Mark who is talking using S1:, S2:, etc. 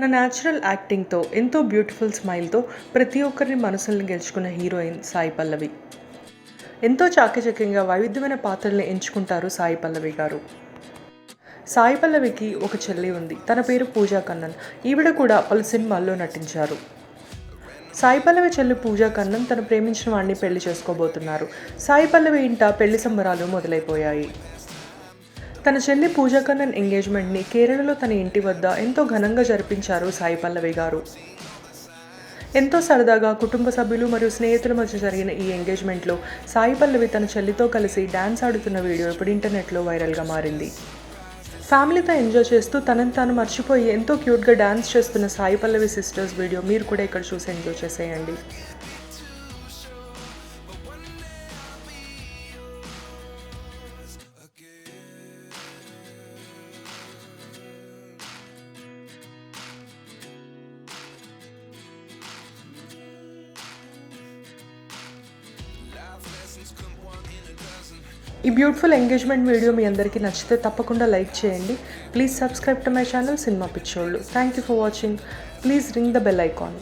S1: తన న్యాచురల్ యాక్టింగ్తో ఎంతో బ్యూటిఫుల్ స్మైల్తో ప్రతి ఒక్కరిని మనసుల్ని గెలుచుకున్న హీరోయిన్ సాయి పల్లవి. ఎంతో చాకచక్యంగా వైవిధ్యమైన పాత్రల్ని ఎంచుకుంటారు సాయి పల్లవి గారు. సాయి పల్లవికి ఒక చెల్లి ఉంది. తన పేరు పూజా కన్నన్. ఈవిడ కూడా పలు సినిమాల్లో నటించారు. సాయి పల్లవి చెల్లి పూజా కన్నన్ తను ప్రేమించిన వాడిని పెళ్ళి చేసుకోబోతున్నారు. సాయి పల్లవి ఇంట పెళ్ళి సంబరాలు మొదలైపోయాయి. తన చెల్లి పూజాకన్నన్ ఎంగేజ్మెంట్ని కేరళలో తన ఇంటి వద్ద ఎంతో ఘనంగా జరిపించారు సాయి పల్లవి గారు. ఎంతో సరదాగా కుటుంబ సభ్యులు మరియు స్నేహితుల మధ్య జరిగిన ఈ ఎంగేజ్మెంట్లో సాయి పల్లవి తన చెల్లితో కలిసి డ్యాన్స్ ఆడుతున్న వీడియో ఇప్పుడు ఇంటర్నెట్లో వైరల్గా మారింది. ఫ్యామిలీతో ఎంజాయ్ చేస్తూ తనని తాను మర్చిపోయి ఎంతో క్యూట్గా డ్యాన్స్ చేస్తున్న సాయి పల్లవి సిస్టర్స్ వీడియో మీరు కూడా ఇక్కడ చూసి ఎంజాయ్ చేసేయండి. ఈ బ్యూటిఫుల్ ఎంగేజ్మెంట్ వీడియో మీ అందరికీ నచ్చితే తప్పకుండా లైక్ చేయండి. Please subscribe to my channel cinema పిచ్చోళ్ళు thank you for watching please ring the bell icon